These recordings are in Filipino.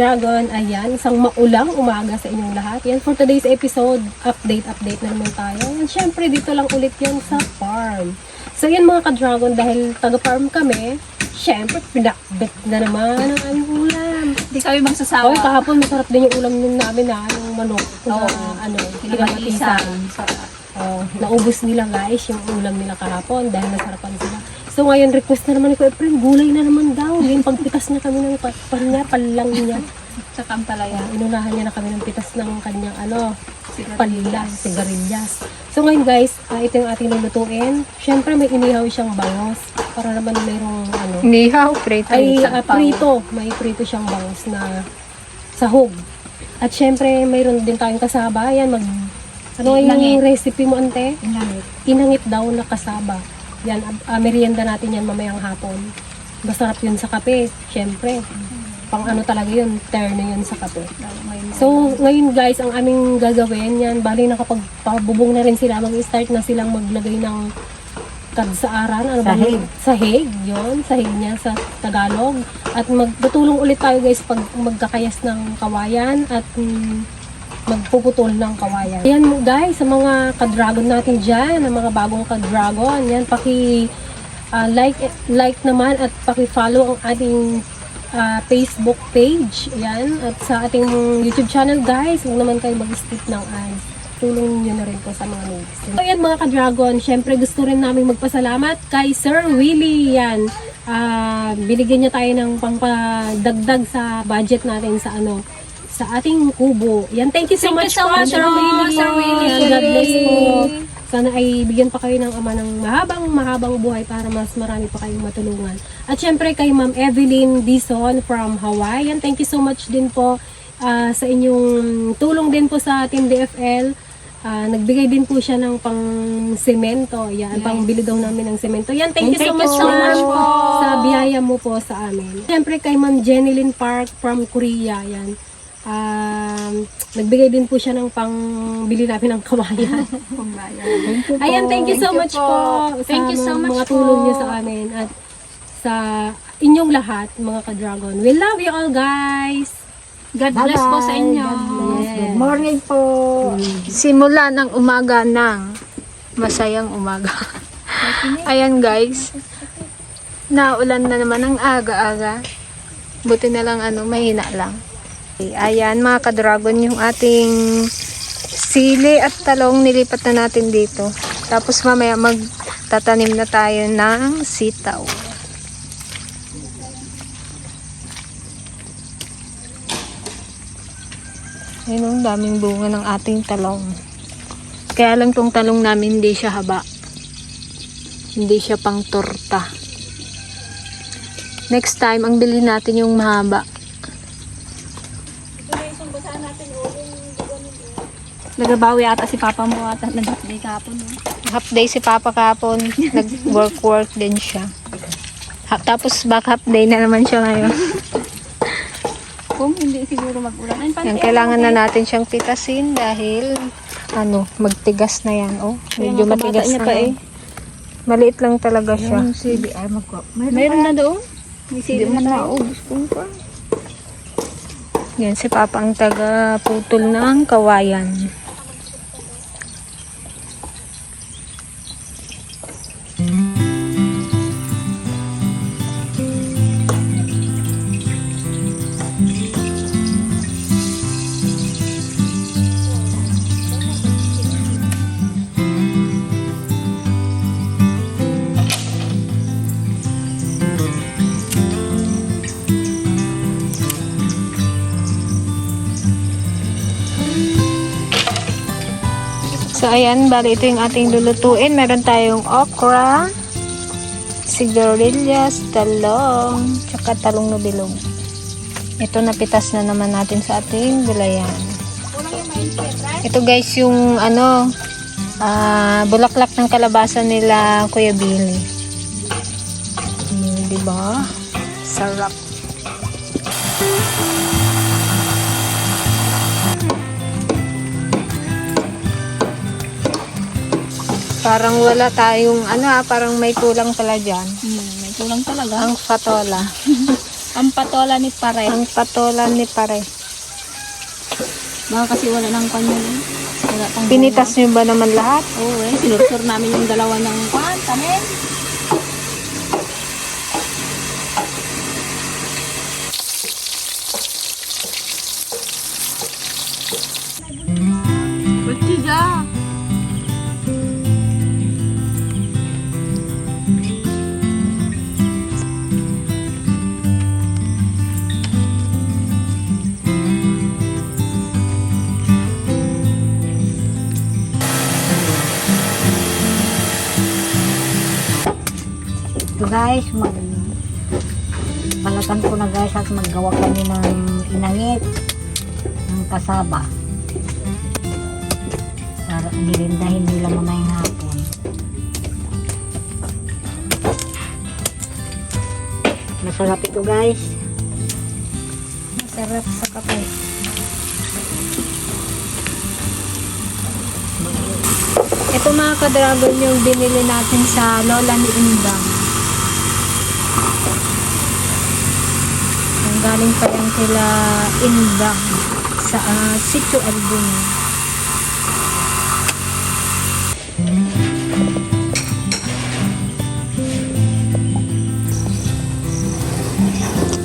ka-dragon! Ayan, isang maulang umaga sa inyong lahat. Yan, for today's episode, update, update na naman tayo. Yan, syempre, dito lang ulit yan sa farm. So yan mga ka-dragon, dahil taga-farm kami, syempre, pinakbet na naman ang aming ulam. Hindi kami magsasawa. Okay, kahapon masarap din yung ulam nun namin na yung manok. Oo. Na, ano, Pinamatisan. pinamatisan. Oh, naubos nila guys yung ulam nila kahapon dahil nasarapan sila. So ngayon request na naman ni Kuya Efren, gulay na naman daw. Yung pagpitas niya kami ng pa- pan niya, palang niya. Sa kampalaya. Ayan, inunahan niya na kami ng pitas ng kanyang ano, panila, sigarilyas. So ngayon guys, ah, ito yung ating lulutuin. Siyempre may inihaw siyang bangos para naman mayroong ano, Nihaw, prito. ay ah, prito. May prito siyang bangos na sahog. At syempre, mayroon din tayong kasaba. Yan, mag... Ano yung recipe mo, ante? Inangit. Inangit daw na kasaba. Yan, ah, merienda natin yan mamayang hapon. Masarap yun sa kape, syempre. Pang ano talaga yun, terno yun sa kape. So, ngayon guys, ang aming gagawin yan, bali nakapagpabubong na rin sila, mag-start na silang maglagay ng kadsaaran, ano ba? Sahig. Sahig, yun, sahig niya sa Tagalog. At magtutulong ulit tayo guys pag magkakayas ng kawayan at mm, magpuputol ng kawayan. Ayan mo guys, sa mga ka-dragon natin dyan, ang mga bagong ka-dragon, yan, paki ah, like, like naman at paki-follow ang ating ah, Facebook page. Yan. At sa ating YouTube channel, guys, huwag naman kayo mag-skip ng ads. Tulong nyo na rin po sa mga ladies. So, yan mga ka-dragon, syempre gusto rin namin magpasalamat kay Sir Willie. Yan. Ah, binigyan niya tayo ng pangpadagdag sa budget natin sa ano sa ating kubo. Yan, thank you so much Thank you so po, much Sir Willie. Sir Willie. God bless po. Sana ay bigyan pa kayo ng ama ng mahabang mahabang buhay para mas marami pa kayong matulungan. At syempre kay Ma'am Evelyn Dison from Hawaii. Yan, thank you so much din po ah, sa inyong tulong din po sa Team DFL. Ah, nagbigay din po siya ng pang semento. Yan, pang bili daw namin ng semento. Yan, thank, you so Thank much, so much po. sa biyaya mo po sa amin. Syempre kay Ma'am Jenilyn Park from Korea. Yan. Um, nagbigay din po siya ng pangbili namin ng kawayan. Ayan, thank you so Thank you much po. po. Thank sa you so much mga tulong po. niyo sa amin at sa inyong lahat, mga ka-dragon. We love you all, guys! God bless po sa inyo. Yes. morning po. Simula ng umaga ng masayang umaga. Ayan guys. Naulan na naman ang aga-aga. Buti na lang ano, mahina lang. Ayan mga ka-dragon yung ating sili at talong nilipat na natin dito. Tapos mamaya magtatanim na tayo ng sitaw. Ayun ang daming bunga ng ating talong. Kaya lang tong talong namin hindi siya haba. Hindi siya pang torta. Next time, ang bilhin natin yung mahaba. Nagabawi ata si Papa mo ata nag-update kahapon. no? Half day si Papa kapon. Nag-work-work din siya. Ha- tapos back half day na naman siya ngayon. Kung hindi siguro mag-ulan. Ayun, Yan, kailangan na natin siyang pitasin dahil ano, magtigas na yan. Oh, medyo matigas na. pa eh. Maliit lang talaga siya. Meron na doon. May sili na tayo. Yan, si Papa ang taga putol ng kawayan. Ayan, bali ito yung ating lulutuin. Meron tayong okra, sigarilyas, talong, tsaka talong na bilog. Ito napitas na naman natin sa ating gulayan. Ito guys yung ano, ah, bulaklak ng kalabasa nila Kuya Billy. Hmm, di ba? Sarap. Parang wala tayong ano ah, parang may kulang pala dyan. Hmm, may kulang talaga. Ang patola. Ang patola ni pare. Ang patola ni pare. Baka kasi wala ng kanya. Wala pang Pinitas niyo ba naman lahat? Oo eh, sinursur namin yung dalawa ng kwan, tanin. Guys, mag balatan ko na guys at maggawa kami ng inangit ng kasaba para nilindahin nila mamayang hapon. Masarap ito guys. Masarap sa kape. Ito mga ka-dragon yung binili natin sa Lola ni Indang. Ang galing pa yan kila Indang sa uh, Sitio Albun.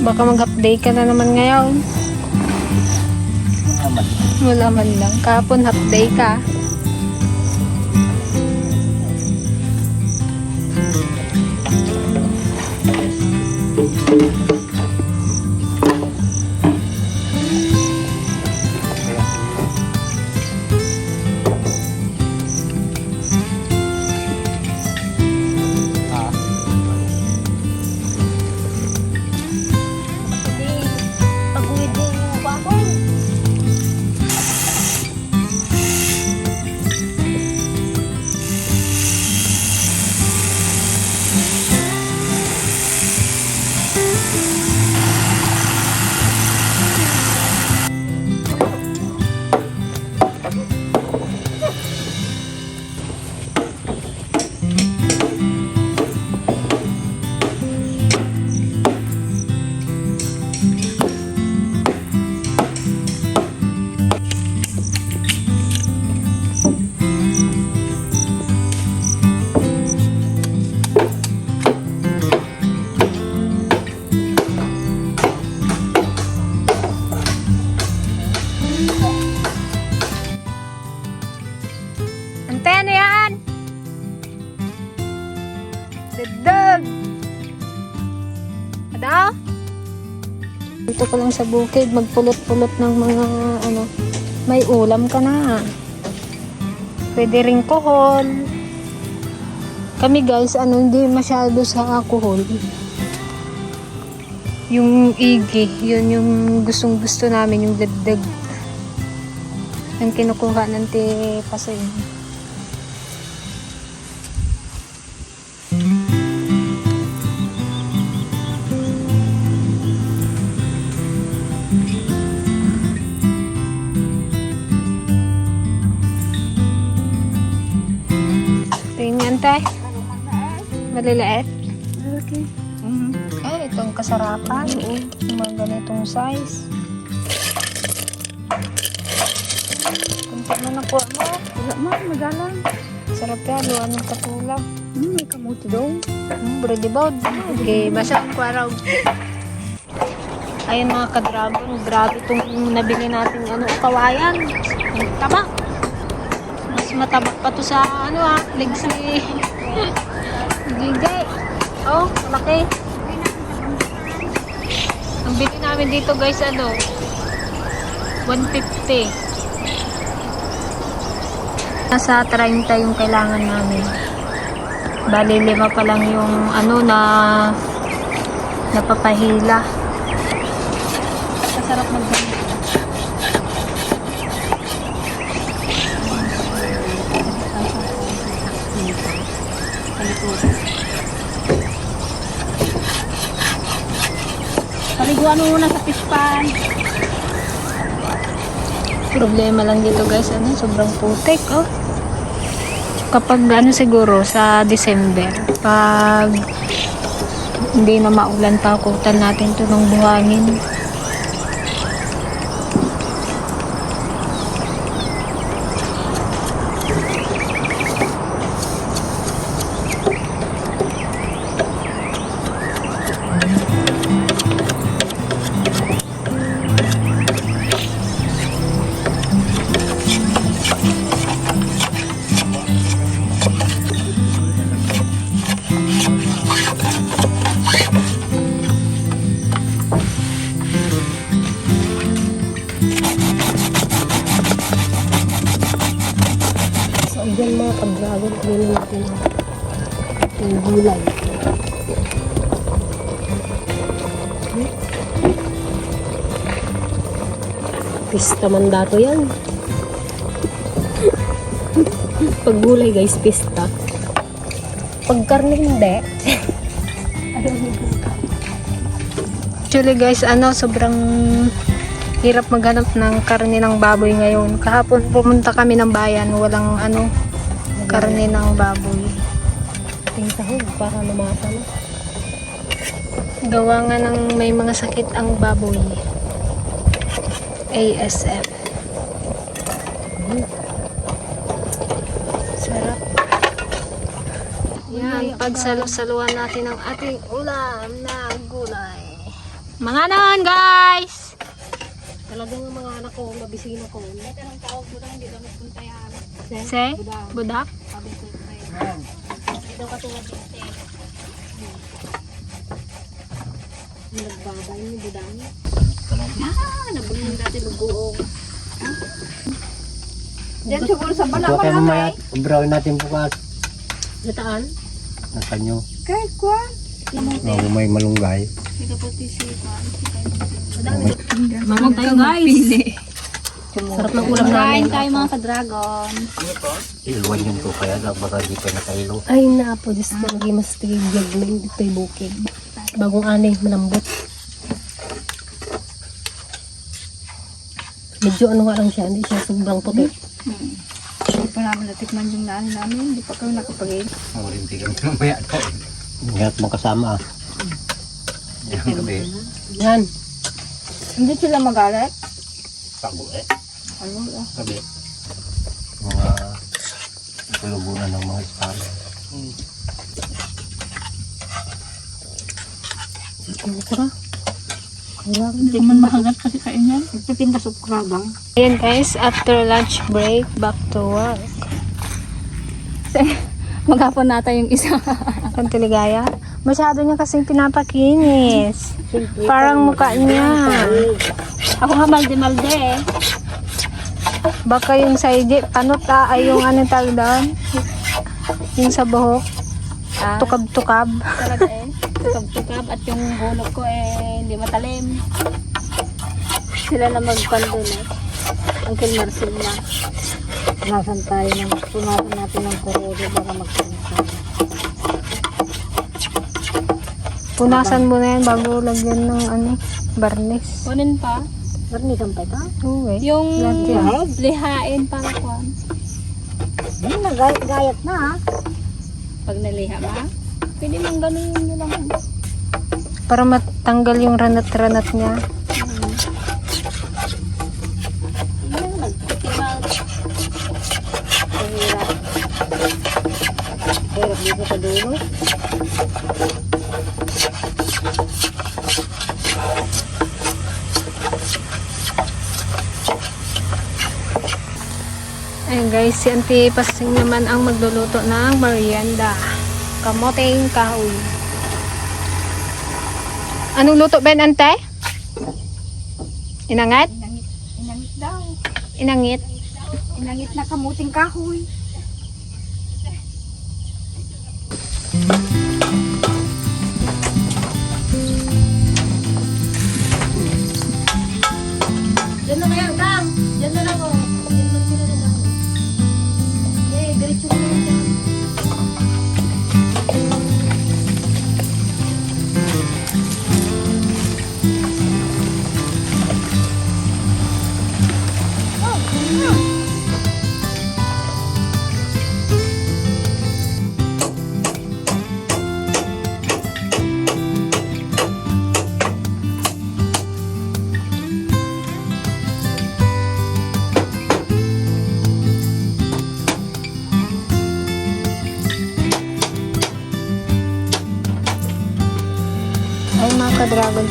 Baka mag-update ka na naman ngayon. Wala man lang. Kapon half day ka. Sa bukid, magpulot-pulot ng mga ano, may ulam ka na. Pwede ring kohol. Kami guys, ano, hindi masyado sa alcohol. Yung igi, yun yung gustong gusto namin, yung dagdag. Yung kinukuha ng ti pasoy. Tay. Maliliit. Okay. Mhm. Eh, itong kasarapan. Yung mga ganitong size. Kunti mo na po mo. Wala man, magalang. Sarap yan, luwan ng katulak. Hmm, may kamuti daw. Hmm, brady boud. Okay, basta ang kwaraw. Ayun mga ka-dragon, grabe itong nabili natin ano, kawayan. Ang taba. Mas mataba pa to sa ano ah, legs ni Gigay. Oh, laki. Ang bili namin dito guys ano, 150. Nasa 30 yung kailangan namin. Bali lima pa lang yung ano na napapahila. Masarap magdami. Mo muna sa fish pan. Problema lang dito guys, ano, sobrang putik, oh. Kapag ano siguro sa December, pag Hindi na maulan pa, kutan natin to ng buhangin. Pista man dato yan. Pag gulay guys, pista. Pag karne hindi. Actually guys, ano, sobrang hirap maghanap ng karne ng baboy ngayon. Kahapon pumunta kami ng bayan, walang ano, karne ng baboy. Tingin sahog para namasa na. Gawa nga ng may mga sakit ang baboy. ASF. Sarap. Yan, pagsalo-saluhan natin ang ating ulam na gulay. Mga nan, guys! Talagang ang mga anak ko, mabising ako. Se, budak? Nagbabay ni Budang. Diyan siguro sa bala Huwag kayo mamaya, ubrawin natin bukas. Nataan? Nasa nyo. Kahit kwa. Mga may malunggay. Mamag tayo guys. Sarap ng ulam namin. Kain tayo mga ka-dragon. Iluwan yun to kaya lang baka di pa nakailo. Ay na po, Diyos ko, naging mas tigigag na ito'y bukid. Bagong anay, malambot. Medyo ano nga lang siya, hindi siya sobrang puti. Hindi pa namin natikman yung naan namin. Hindi pa kami nakapag-eat. Mawarin di kami mamaya to. Ingat mo kasama ah. Yan gabi. Yan. Hindi sila magalit. Pago eh. Ano ah. Gabi. Mga kulubunan ng mga espalo. Ano ko na? Kailangan. Hindi man mahagat kasi kain yan. Nagpipinda sa krabang. Ayan guys, after lunch break, back to work. Maghapon nata yung isa. Ang tiligaya. Masyado niya kasing pinapakinis. Parang mukha niya. Ako nga malde-malde eh. Baka yung sa iji, panot ah, ay yung ano tawag doon? Yung sa buhok. Ah, Tukab-tukab. talaga eh. Tukab-tukab at yung hulog ko eh hindi matalim. Sila na magpandun eh. Uncle Marcel na. Nasan tayo ng punasan natin ng kurodo para magpunta. Punasan mo na yan bago lagyan ng ano, barnis. Kunin pa. Karnisan pa ito? Oo eh. Yung Lahat lihain para kwan. Hmm, nagayat na ha. Pag naliha ba? Pwede mong ganun nyo lang. Para matanggal yung ranat-ranat niya. Hirap dito sa dulo. Ayun guys, si Auntie Pasing naman ang magluluto ng merienda. Kamoteng kahoy. Anong luto Ben, Ante? Inangat? Inangit, inangit daw. Inangit? Inangit na kamuting kahoy.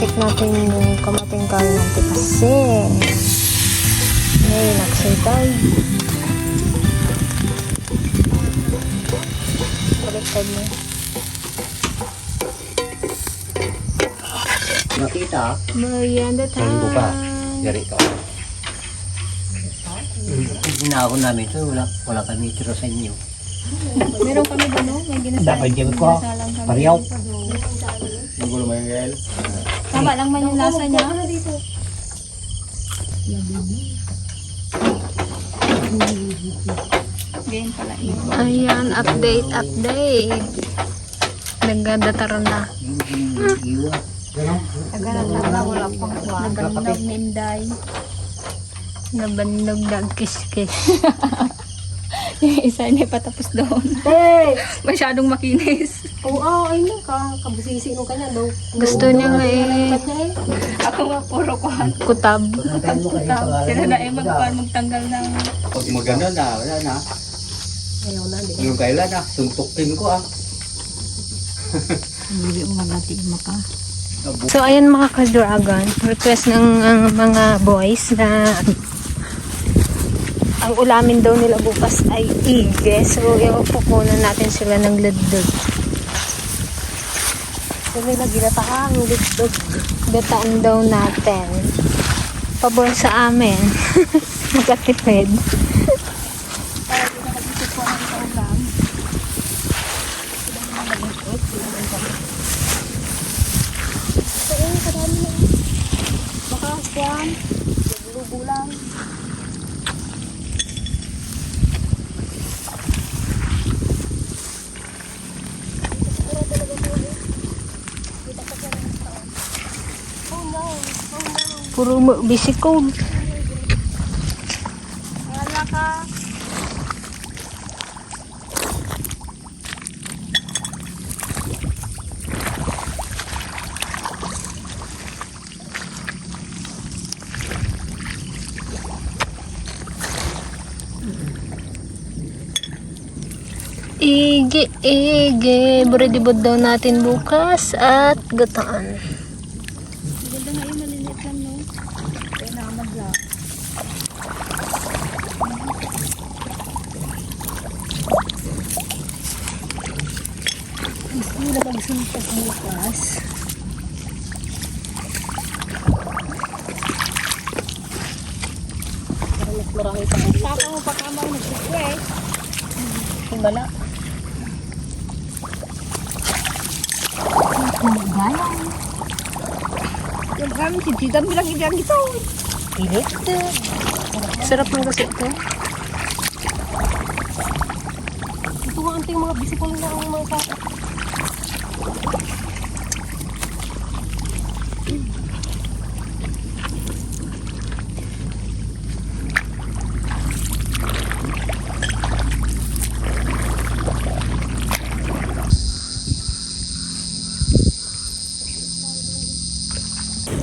Check natin yung kamating kahoy ng tipasin. Ngayon, naksay tayo. Baliktad mo. Nakita, Merienda Minggo pa. time. yari ka. Ginako namin ito, wala, wala kami tiro sa inyo. Meron kami doon, no? May ginasa- Dapat di ko, ginasalang kami. pariyaw. Tama lang man yung lasa niya. Ganyan pala yun. Ayan, update, update. Nagdataran na. Iwa. Nagandog ni Inday. Nabandog na kiss-kiss. Yung isa niya patapos doon. Masyadong makinis. Oo, oh, ay na, ka, kabusisi nung kanya daw. Gusto niya nga eh? Ako nga puro kuhan. kutab. Sila na eh magkuhan magtanggal ng... Pag maganda na, wala na. Ayaw na, di? Yung kailan na, suntukin ko ah. Hindi mo nga natin maka. So, ayan mga ka-dragon, request ng uh, mga boys na ang ulamin daw nila bukas ay ige. So, iwapukunan natin sila ng ledod. Kung nila ginataang litdog. Gataan daw natin. Pabor sa amin. Makatipid. Puro bisikog. Wala ka. Ige, ige. Buredibod daw natin bukas at gataan. Maganda nga yung maliliit lang, no? Kaya nakamadla. Na magsuntag bukas. Para mas marami pa. Saka mo pa kamang nag-request. Himala. Yung kami, si Tita bilang ibang ito. Pilit. Sarap ng kasi ito. Ito nga anting mga bisikol na ang mga ka-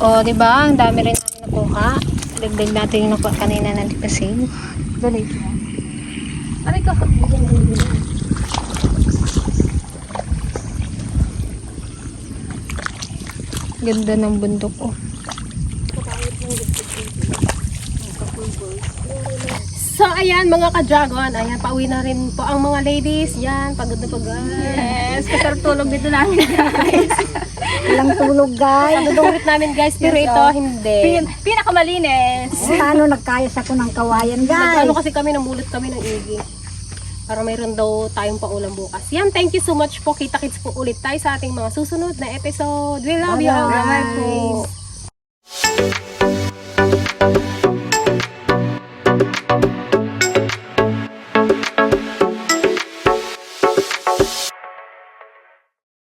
O, di ba? Ang dami rin namin nakuha. Dagdag natin yung nakuha kanina ng tipasin. Dali. Aray ko. Ganda ng bundok oh. So, ayan mga ka-dragon. Ayan, pauwi na rin po ang mga ladies. Yan, pagod na pagod. Yes, kasarap tulog dito namin, guys. Walang tulog guys. Nadudungrit namin guys, pero ito hindi. Pin pinakamalinis. Paano nagkayos ako ng kawayan guys? Nagano kasi kami, namulot kami ng igi. Para mayroon daw tayong paulam bukas. Yan, thank you so much po. Kita-kits po ulit tayo sa ating mga susunod na episode. We love you all Bye-bye. guys.